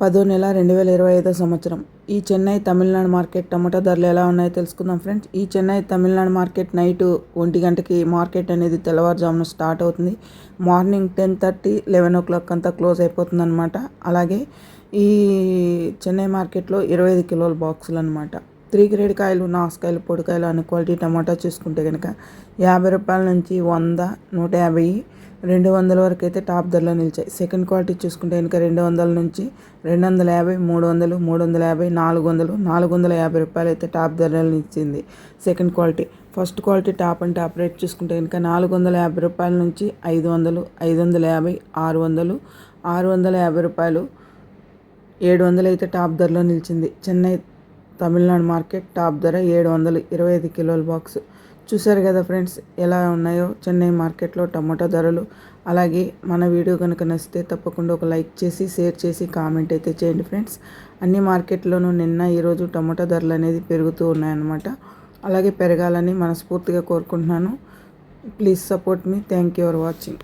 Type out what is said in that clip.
పదో నెల రెండు వేల ఇరవై ఐదో సంవత్సరం. ఈ చెన్నై తమిళనాడు మార్కెట్ టమాటా ధరలు ఎలా ఉన్నాయో తెలుసుకుందాం ఫ్రెండ్స్. ఈ చెన్నై తమిళనాడు మార్కెట్ నైట్ ఒంటి గంటకి మార్కెట్ అనేది తెల్లవారుజామున స్టార్ట్ అవుతుంది. Morning ten thirty eleven o'clock అంతా క్లోజ్ అయిపోతుంది అనమాట అలాగే ఈ చెన్నై మార్కెట్లో ఇరవై ఐదు కిలోల బాక్సులు అనమాట త్రీ గ్రేడ్ కాయలు నాసుకాయలు పొడికాయలు అనే క్వాలిటీ టమాటా చూసుకుంటే కనుక యాభై రూపాయల నుంచి వంద నూట యాభై రెండు వందల వరకు అయితే టాప్ ధరలో నిలిచాయి. సెకండ్ క్వాలిటీ చూసుకుంటే కనుక రెండు వందల నుంచి రెండు వందల యాభై మూడు వందలు మూడు వందల యాభై నాలుగు వందలు నాలుగు వందల యాభై రూపాయలు అయితే టాప్ ధరలో నిలిచింది second quality. First quality top and top rate చూసుకుంటే కనుక నాలుగు వందల యాభై రూపాయల నుంచి ఐదు వందలు ఐదు వందల యాభై ఆరు వందలు ఆరు వందల యాభై రూపాయలు ఏడు వందలు అయితే టాప్ ధరలో నిలిచింది. చెన్నై తమిళనాడు మార్కెట్ టాప్ ధర ఏడు వందలు ఇరవై ఐదు కిలోల బాక్స్. చూసారు కదా ఫ్రెండ్స్ ఎలా ఉన్నాయో చెన్నై మార్కెట్లో టమాటో ధరలు. అలాగే మన వీడియో కనుక నచ్చితే తప్పకుండా ఒక లైక్ చేసి షేర్ చేసి కామెంట్ అయితే చేయండి ఫ్రెండ్స్. అన్ని మార్కెట్లోనూ నిన్న ఈరోజు టమాటో ధరలు అనేది పెరుగుతూ ఉన్నాయన్నమాట. అలాగే పెరగాలని మనస్ఫూర్తిగా కోరుకుంటున్నాను. Please support me. Thank you for watching.